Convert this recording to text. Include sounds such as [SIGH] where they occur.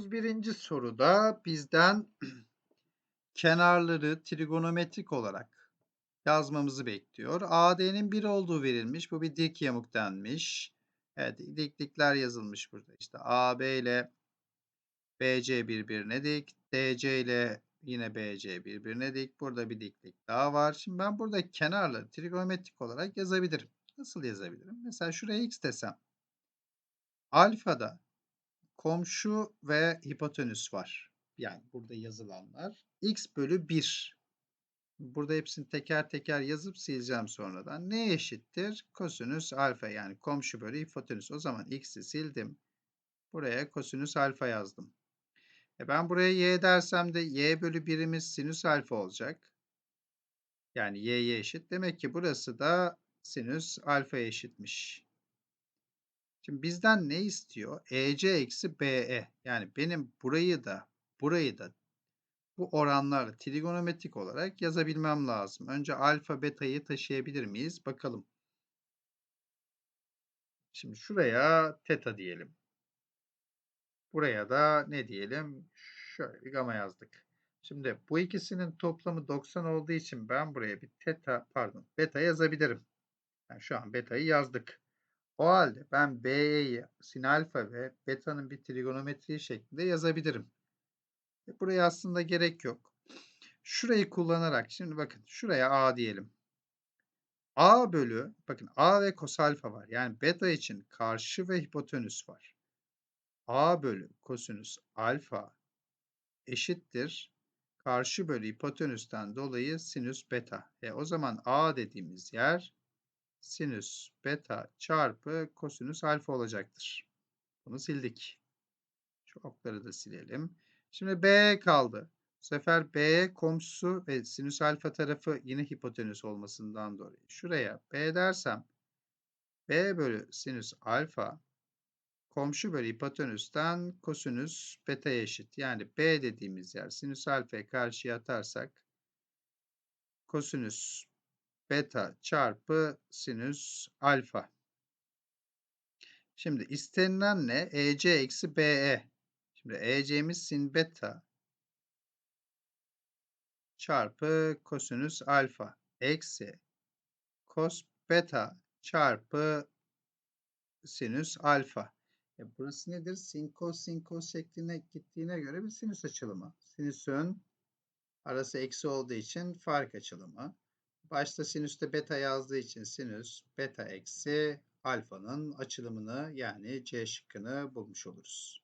31. soruda bizden [CLEARS THROAT] kenarları trigonometrik olarak yazmamızı bekliyor. AD'nin 1 olduğu verilmiş. Bu bir dik yamuk denmiş. Evet, diklikler yazılmış burada. İşte AB ile BC birbirine dik. DC ile yine BC birbirine dik. Burada bir diklik daha var. Şimdi ben burada kenarları trigonometrik olarak yazabilirim. Nasıl yazabilirim? Mesela şuraya x desem. Alfada komşu ve hipotenüs var. Yani burada yazılanlar. x bölü 1. Burada hepsini teker teker yazıp sileceğim sonradan. Ne eşittir? Kosinüs alfa yani komşu bölü hipotenüs. O zaman x'i sildim. Buraya kosinüs alfa yazdım. E ben buraya y dersem de y bölü 1'imiz sinüs alfa olacak. Yani y'ye eşit. Demek ki burası da sinüs alfaya eşitmiş. Şimdi bizden ne istiyor? EC eksi BE. Yani benim burayı da burayı da bu oranlarla trigonometrik olarak yazabilmem lazım. Önce alfa beta'yı taşıyabilir miyiz? Bakalım. Şimdi şuraya teta diyelim. Buraya da ne diyelim? Şöyle bir gama yazdık. Şimdi bu ikisinin toplamı 90 olduğu için ben buraya bir teta pardon beta yazabilirim. Yani şu an beta'yı yazdık. O halde ben BE'yi sin alfa ve beta'nın bir trigonometri şeklinde yazabilirim. E, buraya aslında gerek yok. Şurayı kullanarak şimdi bakın şuraya A diyelim. A bölü bakın A ve kos alfa var. Yani beta için karşı ve hipotenüs var. A bölü kosinüs alfa eşittir. Karşı bölü hipotenüsten dolayı sinüs beta. E o zaman A dediğimiz yer sinüs beta çarpı kosinüs alfa olacaktır. Bunu sildik. Şu okları da silelim. Şimdi B kaldı. Bu sefer B komşusu ve sinüs alfa tarafı yine hipotenüs olmasından dolayı. Şuraya B dersem B bölü sinüs alfa komşu bölü hipotenüsten kosinüs beta eşit. Yani B dediğimiz yer sinüs alfaya karşıya atarsak kosinüs beta çarpı sinüs alfa. Şimdi istenilen ne? EC eksi BE. Şimdi EC'miz sin beta çarpı kosinüs alfa eksi kos beta çarpı sinüs alfa. E burası nedir? Sin kos sin kos şekline gittiğine göre bir sinüs açılımı. Sinüsün arası eksi olduğu için fark açılımı. Başta sinüste beta yazdığı için sinüs beta eksi alfanın açılımını yani C şıkkını bulmuş oluruz.